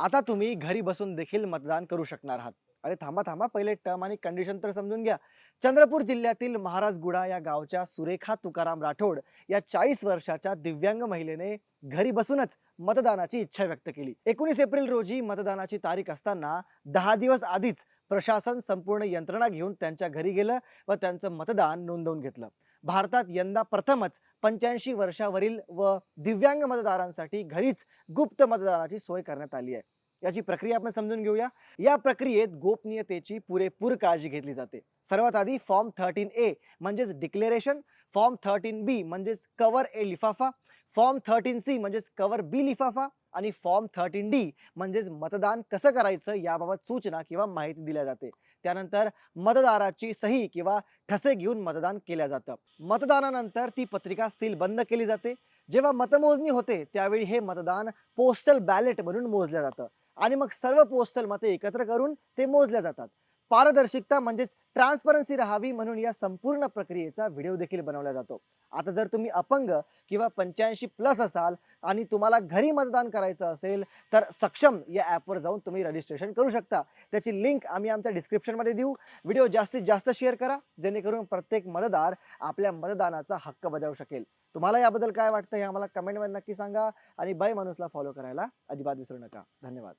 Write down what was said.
आता तुम्ही घरी बसून देखील मतदान करू शकणार आहात. अरे थांबा थांबा. पहिले टर्म आणि कंडिशन तर समजून घ्या. चंद्रपूर जिल्ह्यातील महाराजगुडा या गावच्या सुरेखा तुकाराम राठोड या चाळीस वर्षाच्या दिव्यांग महिलेने घरी बसूनच मतदानाची इच्छा व्यक्त केली. एकोणीस एप्रिल रोजी मतदानाची तारीख असताना दहा दिवस आधीच प्रशासन संपूर्ण यंत्रणा घेऊन त्यांच्या घरी गेलं व त्यांचं मतदान नोंदवून घेतलं. भारतात यंदा प्रथमच पंच्याऐंशी वर्षावरील व दिव्यांग मतदारांसाठी घरीच गुप्त मतदानाची सोय करण्यात आली आहे. याची प्रक्रिया आपण समजून घेऊया. या प्रक्रियेत गोपनीयतेची पुरेपूर काळजी घेतली जाते. सर्वात आधी फॉर्म थर्टीन ए म्हणजेच डिक्लेरेशन फॉर्म थर्टीन बी म्हणजेच कवर ए लिफाफा फॉर्म थर्टीन सी म्हणजेच कवर बी लिफाफा आणि फॉर्म थर्टीन डी म्हणजेच मतदान कसं करायचं याबाबत सूचना किंवा माहिती दिल्या जाते. त्यानंतर मतदाराची सही किंवा ठसे घेऊन मतदान केल्या जातं. मतदानानंतर ती पत्रिका सील बंद केली जाते. जेव्हा मतमोजणी होते त्यावेळी हे मतदान पोस्टल बॅलेट म्हणून मोजलं जातं. आणि मग सर्व पोस्टल मते एकत्र करून ते मोजल्या जातात. पारदर्शकता म्हणजेच ट्रान्सपरन्सी राहावी म्हणून या संपूर्ण प्रक्रियेचा व्हिडिओ देखील बनवला जातो. आता जर तुम्ही अपंग किंवा पंच्याऐंशी प्लस असाल आणि तुम्हाला घरी मतदान करायचं असेल तर सक्षम या ॲपवर जाऊन तुम्ही रजिस्ट्रेशन करू शकता. त्याची लिंक आम्ही आमच्या डिस्क्रिप्शनमध्ये देऊ. व्हिडिओ जास्तीत जास्त शेअर करा जेणेकरून प्रत्येक मतदार आपल्या मतदानाचा हक्क बजावू शकेल. तुम्हाला याबद्दल काय वाटतं हे आम्हाला कमेंटमध्ये नक्की सांगा. आणि बाय माणूसला फॉलो करायला अजिबात विसरू नका. धन्यवाद.